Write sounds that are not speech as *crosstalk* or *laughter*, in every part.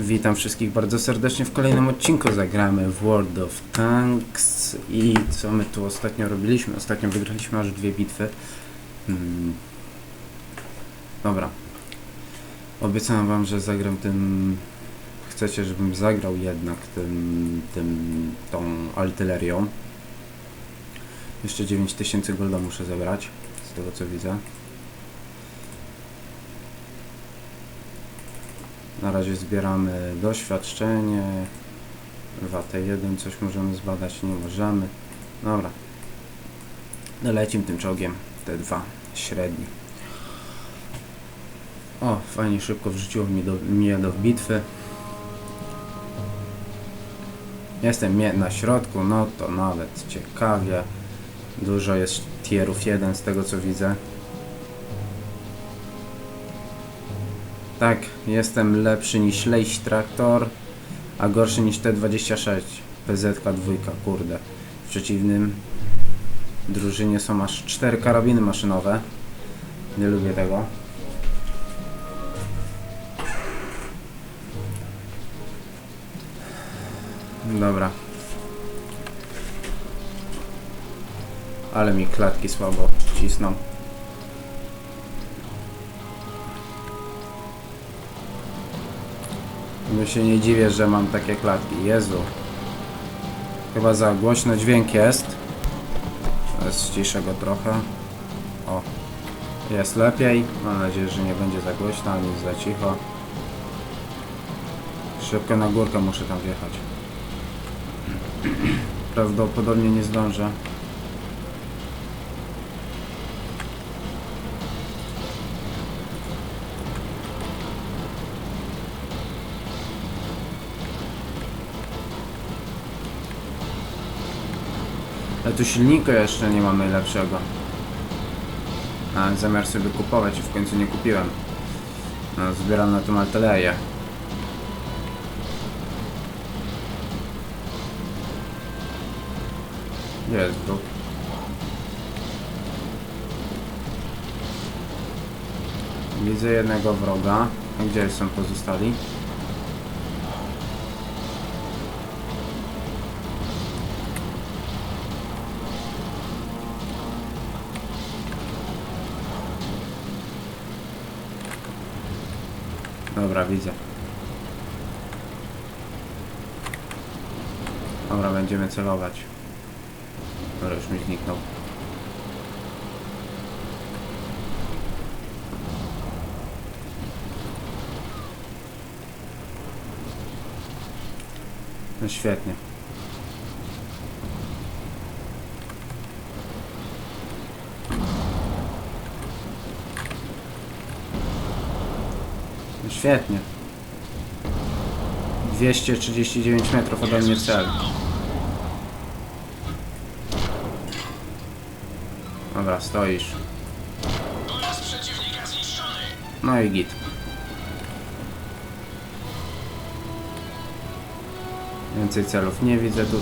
Witam wszystkich bardzo serdecznie w kolejnym odcinku. Zagramy w World of Tanks i co my tu ostatnio robiliśmy? Ostatnio wygraliśmy aż dwie bitwy. Hmm. Dobra. Obiecałem wam, że zagram tym... Chcecie, żebym zagrał jednak tym... tym... tą artylerią. Jeszcze 9000 golda muszę zebrać, z tego co widzę. Na razie zbieramy doświadczenie. WT1 coś możemy zbadać, nie możemy. Dobra. No lecimy tym czołgiem. T2 średni. O, fajnie szybko wrzuciło mi do, mnie do bitwy. Jestem na środku, no to nawet ciekawie. Dużo jest tierów 1 z tego co widzę. Tak, jestem lepszy niż Lejś Traktor, a gorszy niż T26. PZK 2, kurde. W przeciwnym drużynie są aż 4 karabiny maszynowe. Nie lubię tego. Dobra. Ale mi klatki słabo cisną. No się nie dziwię, że mam takie klatki. Jezu. Chyba za głośno dźwięk jest. Ściszę go trochę. O. Jest lepiej. Mam nadzieję, że nie będzie za głośno, ani za cicho. Szybko na górkę muszę tam wjechać. *clears throat* Prawdopodobnie nie zdążę. Ale tu silnika jeszcze nie mam najlepszego. A zamiar sobie kupować i w końcu nie kupiłem. No, zbieram na tą artylerię. Gdzie jest wróg? Widzę jednego wroga. A gdzie są pozostali? Dobra, widzę. Dobra, będziemy celować. Dobra, już mi zniknął. No świetnie. Świetnie. 239 metrów ode mnie cel. Dobra, stoisz. No i git. Więcej celów nie widzę tu.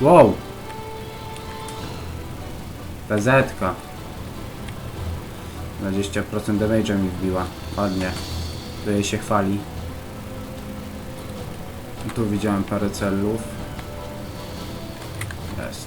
Wow! PZ-ka. 20% damage'a mi wbiła. Ładnie. Jej się chwali. Tu widziałem parę celów. Jest.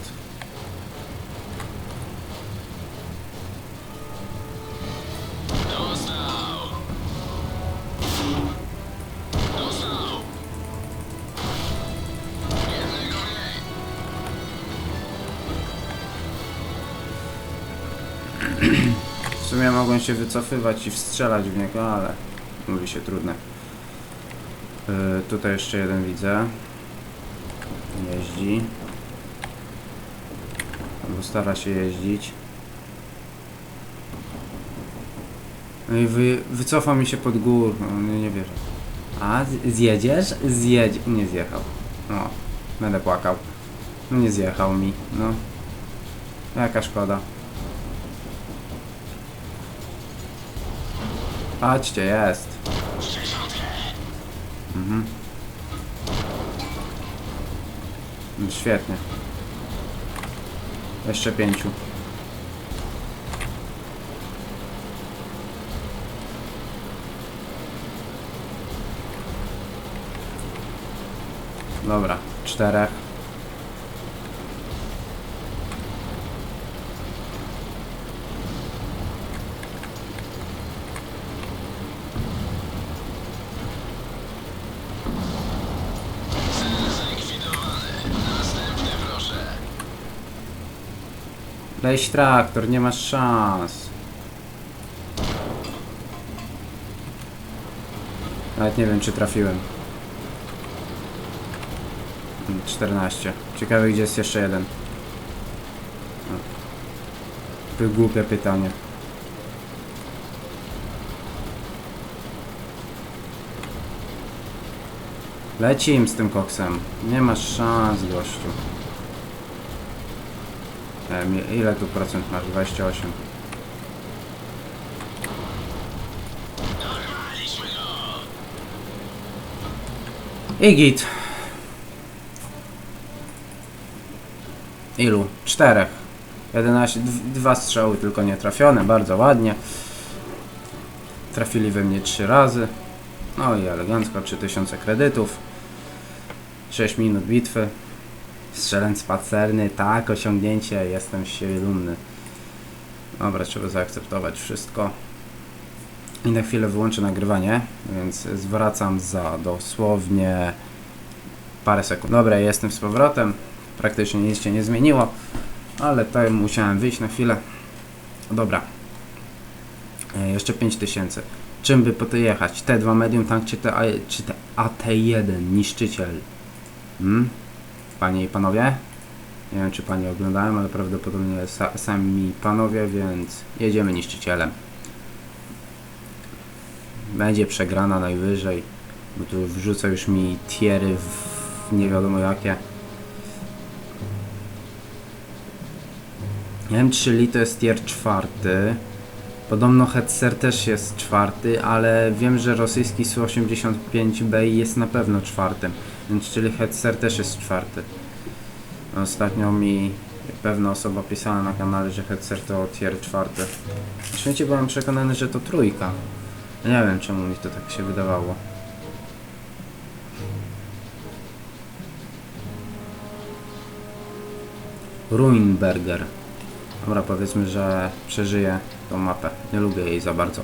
W sumie mogłem się wycofywać i wstrzelać w niego, ale mówi się trudne. Yy, tutaj jeszcze jeden widzę. Jeździ. Albo stara się jeździć. No i wy, wycofa mi się pod górę. No, nie, nie wierzę. A, zjedziesz? Zjedź. Nie zjechał. No, będę płakał. No nie zjechał mi. No. Jaka szkoda. Patrzcie, jest. Mhm. Świetnie. Jeszcze pięciu. Dobra, czterech. Weź traktor, nie masz szans. Nawet nie wiem, czy trafiłem. Mm, 14. Ciekawe, gdzie jest jeszcze jeden. To głupie pytanie. Leci im z tym koksem. Nie masz szans, gościu. E, ile tu procent masz? 28. I git. Ilu? Czterech. 11, dw- dwa strzały tylko nie trafione, bardzo ładnie. Trafili we mnie trzy razy. No i elegancko, 3000 kredytów. 6 minut bitwy. Strzelec pacerny, tak, osiągnięcie, jestem z siebie dumny. Dobra, trzeba zaakceptować wszystko. I na chwilę wyłączę nagrywanie, więc zwracam za dosłownie parę sekund. Dobra, jestem z powrotem. Praktycznie nic się nie zmieniło, ale to musiałem wyjść na chwilę. Dobra. E, jeszcze 5000. Czym by po to jechać? T2 medium tank czy, te, czy te AT1 niszczyciel? Hmm? Panie i panowie? Nie wiem czy panie oglądałem, ale prawdopodobnie sa sami panowie, więc jedziemy niszczycielem. Będzie przegrana najwyżej, bo tu wrzuca już mi tiery w nie wiadomo jakie. M3 to jest tier czwarty. Podobno Hetzer też jest czwarty, ale wiem, że rosyjski Su-85B jest na pewno czwartym, więc czyli Hetzer też jest czwarty. Ostatnio mi pewna osoba pisała na kanale, że Hetzer to tier czwarty. W świecie byłem przekonany, że to trójka. Nie wiem czemu mi to tak się wydawało. Ruinberger. Dobra, powiedzmy, że przeżyję tą mapę. Nie lubię jej za bardzo.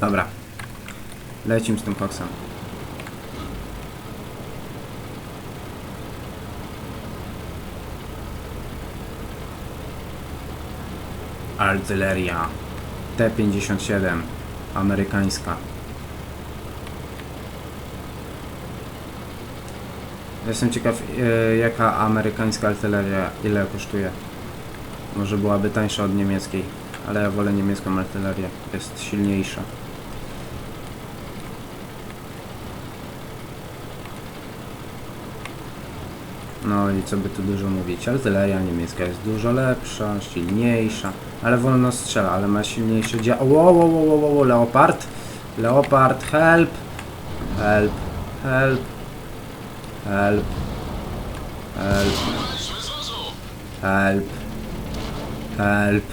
Dobra. Lecim z tym koksem. Artyleria. T-57. Amerykańska. Jestem ciekaw, e, jaka amerykańska artyleria, ile kosztuje. Może byłaby tańsza od niemieckiej, ale ja wolę niemiecką artylerię. Jest silniejsza. No i co by tu dużo mówić, artyleria niemiecka jest dużo lepsza, silniejsza, ale wolno strzela, ale ma silniejsze dzia... Wow, wow, wow, wow, wow, Leopard! Leopard, help! Help, help, help, help, help, help,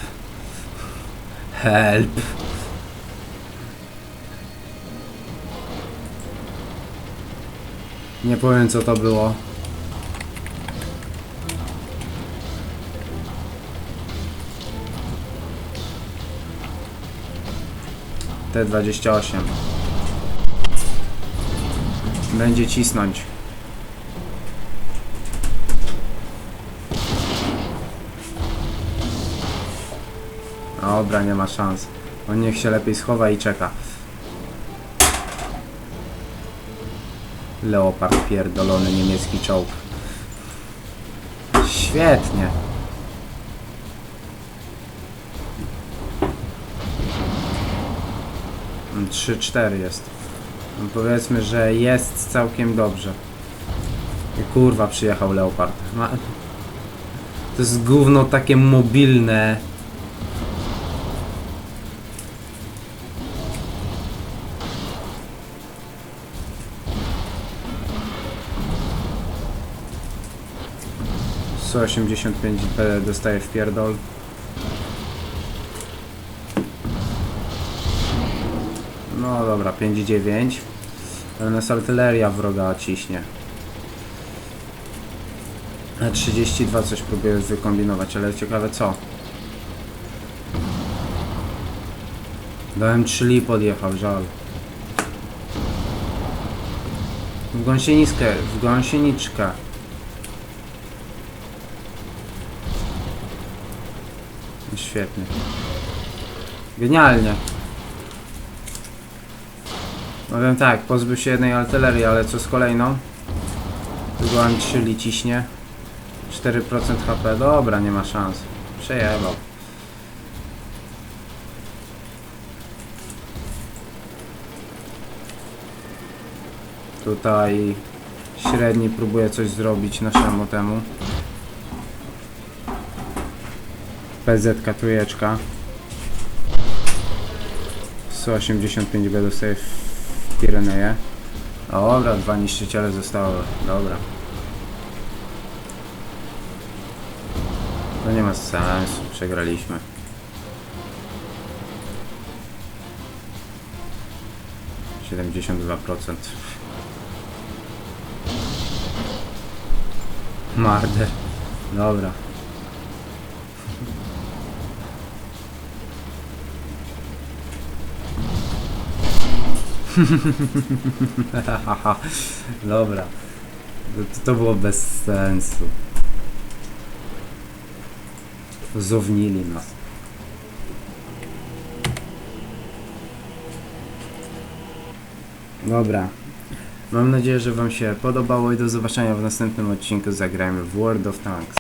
help. Nie powiem co to było. T28 Będzie cisnąć. Dobra, nie ma szans. On niech się lepiej schowa i czeka. Leopard pierdolony niemiecki czołg. Świetnie 3-4 jest. No powiedzmy, że jest całkiem dobrze. I kurwa, przyjechał Leopard. No, to jest gówno takie mobilne. Co 85 dostaje w pierdol. No dobra, 5,9. Ale nas artyleria wroga ciśnie. Na 32 coś próbuję wykombinować, ale ciekawe co. Dałem 3 li podjechał, żal. W gąsieniskę, w gąsieniczkę. Świetnie. Genialnie. Powiem tak, pozbył się jednej artylerii, ale co z kolejną? Wywołam 3 li ciśnie. 4% HP, dobra, nie ma szans. Przejebał. Tutaj średni próbuje coś zrobić naszemu temu. PZ trójeczka. 185B dostaje w Pireneje. Dobra, dwa niszczyciele zostały. Dobra. To nie ma sensu, przegraliśmy. Siedemdziesiąt dwa procent. Marder. Dobra. *laughs* Dobra. To, było bez sensu. Zownili nas. Dobra. Mam nadzieję, że Wam się podobało i do zobaczenia w następnym odcinku Zagrajmy w World of Tanks.